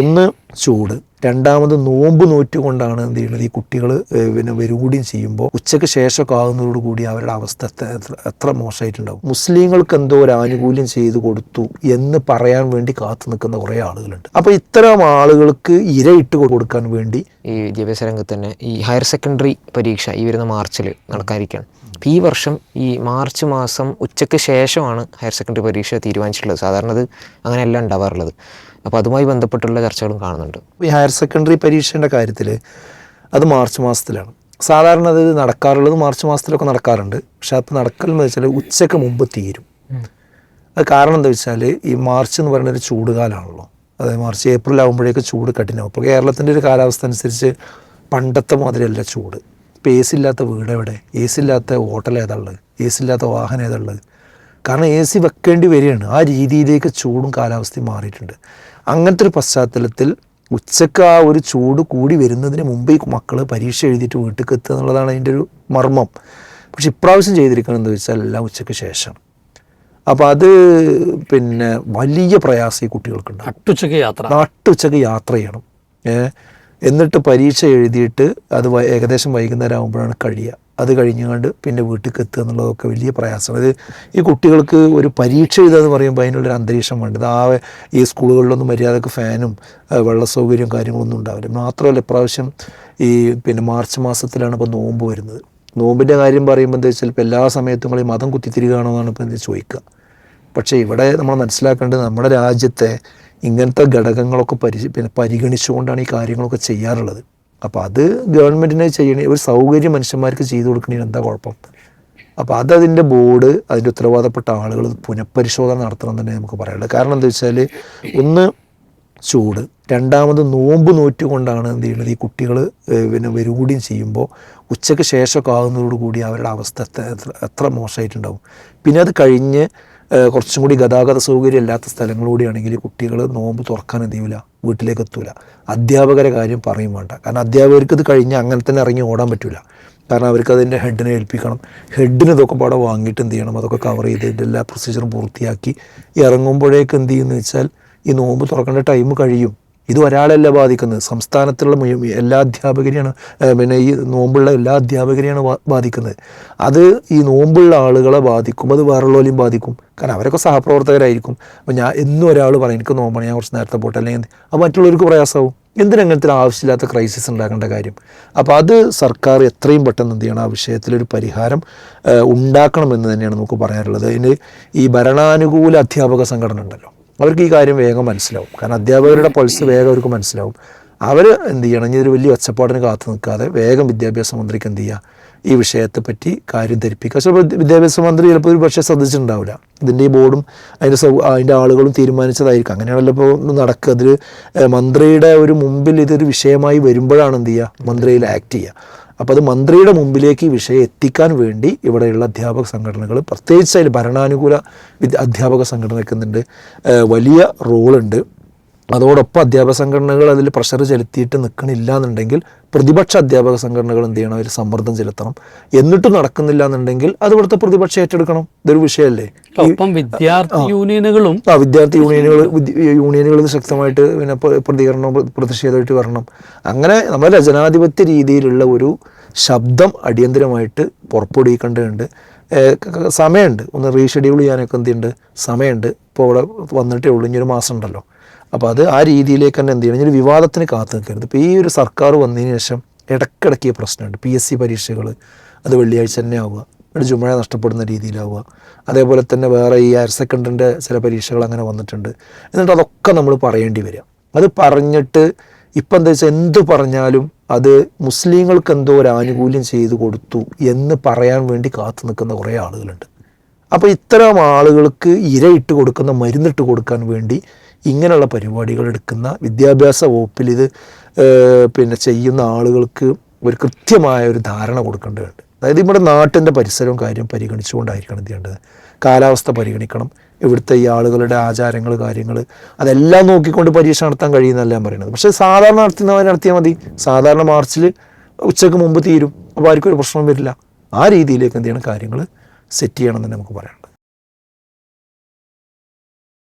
ഒന്ന് ചൂട് രണ്ടാമത് നോമ്പ് നോറ്റുകൊണ്ടാണ് എന്ത് ചെയ്യുന്നത്? ഈ കുട്ടികൾ പിന്നെ വരുകൂടിയും ചെയ്യുമ്പോൾ ഉച്ചയ്ക്ക് ശേഷമൊക്കെ ആകുന്നതോടുകൂടി അവരുടെ അവസ്ഥ എത്ര മോശമായിട്ടുണ്ടാവും. മുസ്ലിങ്ങൾക്ക് എന്തോ ഒരു ആനുകൂല്യം ചെയ്തു കൊടുത്തു എന്ന് പറയാൻ വേണ്ടി കാത്തു നിൽക്കുന്ന കുറേ ആളുകളുണ്ട്. അപ്പോൾ ഇത്തരം ആളുകൾക്ക് ഇരയിട്ട് കൊടുക്കാൻ വേണ്ടി ഈ വിദ്യാഭ്യാസ രംഗത്ത് തന്നെ ഈ ഹയർ സെക്കൻഡറി പരീക്ഷ ഈ വരുന്ന മാർച്ചിൽ നടക്കാനിരിക്കുകയാണ്. ഈ വർഷം ഈ മാർച്ച് മാസം ഉച്ചയ്ക്ക് ശേഷമാണ് ഹയർ സെക്കൻഡറി പരീക്ഷ തീരുമാനിച്ചിട്ടുള്ളത്. സാധാരണ അത് അങ്ങനെയല്ല ഉണ്ടാവാറുള്ളത്. അപ്പോൾ അതുമായി ബന്ധപ്പെട്ടുള്ള ചർച്ചകളും കാണുന്നുണ്ട്. ഈ ഹയർ സെക്കൻഡറി പരീക്ഷേന്റെ കാര്യത്തിൽ അത് മാർച്ച് മാസത്തിലാണ്. സാധാരണ അത് നടക്കാറുള്ളത് മാർച്ച് മാസത്തിലൊക്കെ നടക്കാറുണ്ട്. പക്ഷെ അപ്പോൾ നടക്കലെന്ന് വെച്ചാൽ ഉച്ചയ്ക്ക് മുമ്പ് തീരും. അത് കാരണം എന്താ വെച്ചാൽ ഈ മാർച്ച് എന്ന് പറയുന്ന ഒരു ചൂടുകാലമാണല്ലോ അതായത് മാർച്ച് ഏപ്രിൽ ആകുമ്പോഴേക്ക് ചൂട് കഠിനമാവും. അപ്പോൾ കേരളത്തിന്റെ ഒരു കാലാവസ്ഥ അനുസരിച്ച് പണ്ടത്തെ മാതിരിയല്ല ചൂട്. ഇപ്പോൾ എ സി ഇല്ലാത്ത വീട് എവിടെ എ സി ഇല്ലാത്ത ഹോട്ടൽ ഏതാ ഉള്ളത്? എ സി ഇല്ലാത്ത വാഹനം ഏതാ ഉള്ളത്? കാരണം എ സി വെക്കേണ്ടി വരികയാണ്. ആ രീതിയിലേക്ക് ചൂടും കാലാവസ്ഥയും മാറിയിട്ടുണ്ട്. അങ്ങനത്തെ ഒരു പശ്ചാത്തലത്തിൽ ഉച്ചയ്ക്ക് ആ ഒരു ചൂട് കൂടി വരുന്നതിന് മുമ്പ് ഈ മക്കൾ പരീക്ഷ എഴുതിയിട്ട് വീട്ടിലേക്ക് എത്തുക എന്നുള്ളതാണ് അതിന്റെ ഒരു മർമ്മം. പക്ഷെ ഇപ്രാവശ്യം ചെയ്തിരിക്കുന്നത് എന്ന് വെച്ചാൽ എല്ലാം ഉച്ചയ്ക്ക് ശേഷം. അപ്പോൾ അത് പിന്നെ വലിയ പ്രയാസം ഈ കുട്ടികൾക്കുണ്ട്. നട്ടുച്ചക്ക് യാത്ര. നട്ടുച്ചക്ക് യാത്ര ചെയ്യണം. എന്നിട്ട് പരീക്ഷ എഴുതിയിട്ട് അത് ഏകദേശം വൈകുന്നേരം ആകുമ്പോഴാണ് കഴിയുക. അത് കഴിഞ്ഞുകൊണ്ട് പിന്നെ വീട്ടിലേക്ക് എത്തുക എന്നുള്ളതൊക്കെ വലിയ പ്രയാസമാണ് ഇത് ഈ കുട്ടികൾക്ക് ഒരു പരീക്ഷ എഴുതുക എന്ന് പറയുമ്പോൾ അതിനുള്ളൊരു അന്തരീക്ഷം വേണ്ടത് ആ ഈ സ്കൂളുകളിലൊന്നും മര്യാദയ്ക്ക് ഫാനും വെള്ള സൗകര്യവും കാര്യങ്ങളൊന്നും ഉണ്ടാവില്ല. മാത്രമല്ല ഇപ്രാവശ്യം ഈ പിന്നെ മാർച്ച് മാസത്തിലാണ് ഇപ്പോൾ നോമ്പ് വരുന്നത്. നോമ്പിന്റെ കാര്യം പറയുമ്പോൾ എന്താ വെച്ചാൽ ഇപ്പോൾ എല്ലാ സമയത്തും ഈ മതം കുത്തിത്തിരികയാണോ എന്നാണ് ഇപ്പോൾ എന്താ ചോദിക്കുക. പക്ഷേ ഇവിടെ നമ്മൾ മനസ്സിലാക്കേണ്ടത് നമ്മുടെ രാജ്യത്തെ ഇങ്ങനത്തെ ഘടകങ്ങളൊക്കെ പരി പിന്നെ പരിഗണിച്ചുകൊണ്ടാണ് ഈ കാര്യങ്ങളൊക്കെ ചെയ്യാറുള്ളത്. അപ്പോൾ അത് ഗവൺമെന്റിനെ ചെയ്യണേ ഒരു സൗകര്യം മനുഷ്യന്മാർക്ക് ചെയ്തു കൊടുക്കണേ എന്താ കുഴപ്പം? അപ്പോൾ അതതിന്റെ ബോർഡ് അതിന്റെ ഉത്തരവാദപ്പെട്ട ആളുകൾ പുനഃപരിശോധന നടത്തണം തന്നെ നമുക്ക് പറയാനുള്ളത് കാരണം എന്താ വെച്ചാൽ ഒന്ന് ചൂട് രണ്ടാമത് നോമ്പ് നോറ്റുകൊണ്ടാണ് എന്ത് ചെയ്യുന്നത് ഈ കുട്ടികൾ പിന്നെ വരികൂടിയും ചെയ്യുമ്പോൾ ഉച്ചയ്ക്ക് ശേഷമൊക്കെ ആകുന്നതോടുകൂടി അവരുടെ അവസ്ഥ എത്ര എത്ര- മോശമായിട്ടുണ്ടാവും. പിന്നെ അത് കഴിഞ്ഞ് കുറച്ചും കൂടി ഗതാഗത സൗകര്യം ഇല്ലാത്ത സ്ഥലങ്ങളിലൂടെയാണെങ്കിൽ കുട്ടികൾ നോമ്പ് തുറക്കാൻ എന്ത് ചെയ്യില്ല വീട്ടിലേക്ക് എത്തൂല. അധ്യാപകരെ കാര്യം പറയും വേണ്ട. കാരണം അധ്യാപകർക്ക് ഇത് കഴിഞ്ഞ് അങ്ങനെ തന്നെ ഇറങ്ങി ഓടാൻ പറ്റില്ല കാരണം അവർക്ക് അതിന്റെ ഹെഡിനെ ഏൽപ്പിക്കണം. ഹെഡിന് ഇതൊക്കെ പാടെ വാങ്ങിയിട്ട് എന്ത് ചെയ്യണം? അതൊക്കെ കവർ ചെയ്ത് ഇതിന്റെ എല്ലാ പ്രൊസീജിയറും പൂർത്തിയാക്കി ഇറങ്ങുമ്പോഴേക്ക് എന്ത് ചെയ്യുന്നു വെച്ചാൽ ഈ നോമ്പ് തുറക്കേണ്ട ടൈം കഴിയും. ഇത് ഒരാളല്ല ബാധിക്കുന്നത്. സംസ്ഥാനത്തുള്ള എല്ലാ അധ്യാപകരെയാണ് പിന്നെ ഈ നോമ്പുള്ള എല്ലാ അധ്യാപകരെയാണ് ബാധിക്കുന്നത്. അത് ഈ നോമ്പുള്ള ആളുകളെ ബാധിക്കും അത് വേറുള്ളവരെയും ബാധിക്കും. കാരണം അവരൊക്കെ സഹപ്രവർത്തകരായിരിക്കും. അപ്പോൾ ഞാൻ എന്നും ഒരാൾ പറയും എനിക്ക് നോമ്പാണ് ഞാൻ കുറച്ച് നേരത്തെ പോട്ടെ. അല്ലെങ്കിൽ അപ്പോൾ മറ്റുള്ളവർക്ക് പ്രയാസമാവും. എന്തിനങ്ങനത്തിൽ ആവശ്യമില്ലാത്ത ക്രൈസിസ് ഉണ്ടാക്കേണ്ട കാര്യം? അപ്പോൾ അത് സർക്കാർ എത്രയും പെട്ടെന്ന് എന്ത് ചെയ്യണം? ആ വിഷയത്തിലൊരു പരിഹാരം ഉണ്ടാക്കണമെന്ന് തന്നെയാണ് നമുക്ക് പറയാനുള്ളത്. അതിന് ഈ ഭരണാനുകൂല അധ്യാപക സംഘടന ഉണ്ടല്ലോ. അവർക്ക് ഈ കാര്യം വേഗം മനസ്സിലാവും. കാരണം അധ്യാപകരുടെ പൾസ് വേഗം അവർക്ക് മനസ്സിലാവും. അവർ എന്ത് ചെയ്യണം? ഇനി ഒരു വലിയ ഒച്ചപ്പാടിന് കാത്തു നിൽക്കാതെ വേഗം വിദ്യാഭ്യാസ മന്ത്രിക്ക് എന്ത് ചെയ്യുക? ഈ വിഷയത്തെ പറ്റി കാര്യം ധരിപ്പിക്കുക. ചിലപ്പോൾ വിദ്യാഭ്യാസ മന്ത്രി ചിലപ്പോൾ ഒരു പക്ഷേ ശ്രദ്ധിച്ചിട്ടുണ്ടാവില്ല. ഇതിന്റെ ഈ ബോർഡും അതിന്റെ സൗ അതിന്റെ ആളുകളും തീരുമാനിച്ചതായിരിക്കും. അങ്ങനെയാണല്ലോ ഇപ്പോൾ നടക്കുക. അതിൽ മന്ത്രിയുടെ ഒരു മുമ്പിൽ ഇതൊരു വിഷയമായി വരുമ്പോഴാണ് എന്ത് ചെയ്യുക? മന്ത്രിയിൽ ആക്ട് ചെയ്യുക. അപ്പോൾ അത് മന്ത്രിയുടെ മുമ്പിലേക്ക് ഈ വിഷയം എത്തിക്കാൻ വേണ്ടി ഇവിടെയുള്ള അധ്യാപക സംഘടനകൾ പ്രത്യേകിച്ച് അതിൽ ഭരണാനുകൂല അധ്യാപക സംഘടന നിൽക്കുന്നുണ്ട്. വലിയ റോളുണ്ട് അതോടൊപ്പം അധ്യാപക സംഘടനകൾ അതിൽ പ്രഷർ ചെലുത്തിയിട്ട് നിൽക്കണില്ല എന്നുണ്ടെങ്കിൽ പ്രതിപക്ഷ അധ്യാപക സംഘടനകൾ എന്ത് ചെയ്യണം? അതിൽ സമ്മർദ്ദം ചെലുത്തണം. എന്നിട്ടും നടക്കുന്നില്ല എന്നുണ്ടെങ്കിൽ അത് ഇവിടുത്തെ പ്രതിപക്ഷം ഏറ്റെടുക്കണം. ഇതൊരു വിഷയമല്ലേ? വിദ്യാർത്ഥി യൂണിയനുകളും ആ വിദ്യാർത്ഥി യൂണിയനുകൾ യൂണിയനുകൾ ശക്തമായിട്ട് പിന്നെ പ്ര- പ്രതികരണം പ്രതിഷേധമായിട്ട് വരണം. അങ്ങനെ നമ്മുടെ ജനാധിപത്യ രീതിയിലുള്ള ഒരു ശബ്ദം അടിയന്തരമായിട്ട് പുറപ്പെടുവിക്കേണ്ടതുണ്ട്. സമയമുണ്ട്. ഒന്ന് റീഷെഡ്യൂൾ ചെയ്യാനൊക്കെ എന്തുണ്ട് സമയമുണ്ട്. ഇപ്പോൾ ഇവിടെ വന്നിട്ടേ ഉള്ളൂ. ഇനി ഒരു മാസം ഉണ്ടല്ലോ അപ്പോൾ അത് ആ രീതിയിലേക്ക് തന്നെ എന്ത് ചെയ്യണം? ഒരു വിവാദത്തിന് കാത്തു നിൽക്കരുത്. ഇപ്പോൾ ഈ ഒരു സർക്കാർ വന്നതിന് ശേഷം ഇടയ്ക്കിടയ്ക്ക് പ്രശ്നമുണ്ട്. പി എസ് സി പരീക്ഷകൾ അത് വെള്ളിയാഴ്ച തന്നെ ആവുക. ഒരു ജുമഴ നഷ്ടപ്പെടുന്ന രീതിയിലാവുക. അതേപോലെ തന്നെ വേറെ ഈ ഹയർ സെക്കൻഡറിന്റെ ചില പരീക്ഷകൾ അങ്ങനെ വന്നിട്ടുണ്ട്. എന്നിട്ട് അതൊക്കെ നമ്മൾ പറയേണ്ടി വരിക. അത് പറഞ്ഞിട്ട് ഇപ്പം എന്താ വെച്ചാൽ എന്ത് പറഞ്ഞാലും അത് മുസ്ലിങ്ങൾക്ക് എന്തോ ഒരു ആനുകൂല്യം ചെയ്തു കൊടുത്തു എന്ന് പറയാൻ വേണ്ടി കാത്തു നിൽക്കുന്ന കുറേ ആളുകളുണ്ട്. അപ്പോൾ ഇത്തരം ആളുകൾക്ക് ഇരയിട്ട് കൊടുക്കുന്ന മരുന്നിട്ട് കൊടുക്കാൻ വേണ്ടി ഇങ്ങനെയുള്ള പരിപാടികൾ എടുക്കുന്ന വിദ്യാഭ്യാസ വകുപ്പിൽ ഇത് പിന്നെ ചെയ്യുന്ന ആളുകൾക്ക് ഒരു കൃത്യമായ ഒരു ധാരണ കൊടുക്കേണ്ടതുണ്ട്. അതായത് നമ്മുടെ നാട്ടിന്റെ പരിസരവും കാര്യം പരിഗണിച്ചുകൊണ്ടായിരിക്കണം ചെയ്യേണ്ടത്. കാലാവസ്ഥ പരിഗണിക്കണം. ഇവിടുത്തെ ഈ ആളുകളുടെ ആചാരങ്ങൾ കാര്യങ്ങൾ അതെല്ലാം നോക്കിക്കൊണ്ട് പരീക്ഷ നടത്താൻ കഴിയുന്നല്ല ഞാൻ പറയുന്നത്. പക്ഷേ സാധാരണ നടത്തുന്നവർ നടത്തിയാൽ മതി. സാധാരണ മാർച്ചിൽ ഉച്ചയ്ക്ക് മുമ്പ് തീരും. അപ്പോൾ ആർക്കും ഒരു പ്രശ്നം വരില്ല. ആ രീതിയിലേക്ക് എന്ത് ചെയ്യണം? കാര്യങ്ങൾ സെറ്റ് ചെയ്യണം എന്ന് നമുക്ക് പറയാം.